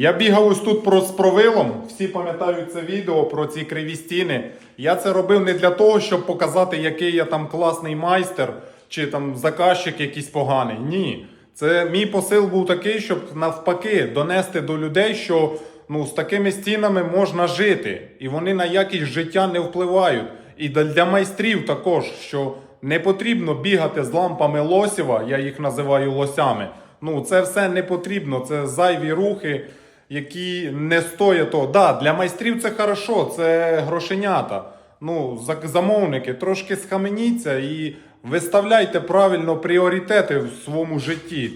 Я бігав ось тут про, з провилом. Всі пам'ятають це відео про ці криві стіни. Я це робив не для того, щоб показати, який я там класний майстер чи там заказчик якийсь поганий. Ні. Це мій посил був такий, щоб навпаки донести до людей, що ну, з такими стінами можна жити, і вони на якість життя не впливають. І для- майстрів також, що не потрібно бігати з лампами лосєва, я їх називаю лосями. Ну, це все не потрібно, це зайві рухи, які не стоять того. Да, для майстрів це хорошо, це грошенята. Ну, замовники, трошки схаменіться і виставляйте правильно пріоритети в своєму житті.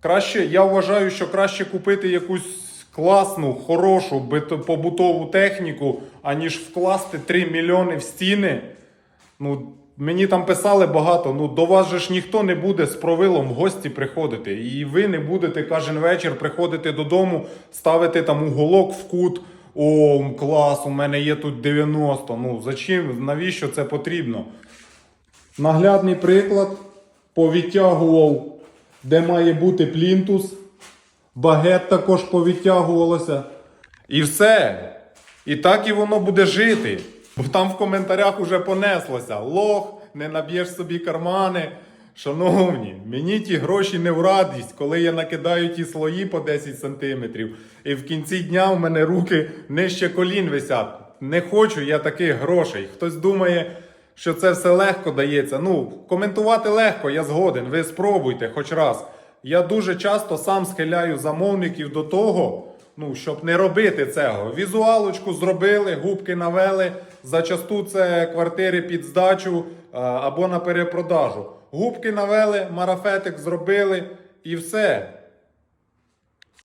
Краще, я вважаю, що краще купити якусь класну, хорошу побутову техніку, аніж вкласти 3 мільйони в стіни. Ну, мені там писали багато. Ну, до вас же ж ніхто не буде з провилом в гості приходити. І ви не будете кожен вечір приходити додому, ставити там уголок в кут. О, клас, у мене є тут 90. Ну, зачем? Навіщо це потрібно? Наглядний приклад. Повідтягував, де має бути плінтус. Багет також повідтягувалося. І все. І так і воно буде жити. Бо там в коментарях уже понеслося. Лох, не наб'єш собі кармани. Шановні, мені ті гроші не в радість, коли я накидаю ті слої по 10 сантиметрів, і в кінці дня у мене руки нижче колін висять. Не хочу я таких грошей. Хтось думає, що це все легко дається. Ну, коментувати легко, я згоден. Ви спробуйте хоч раз. Я дуже часто сам схиляю замовників до того, ну, щоб не робити цього. Візуалочку зробили, губки навели. Зачасту це квартири під здачу або на перепродажу. Губки навели, марафетик зробили і все.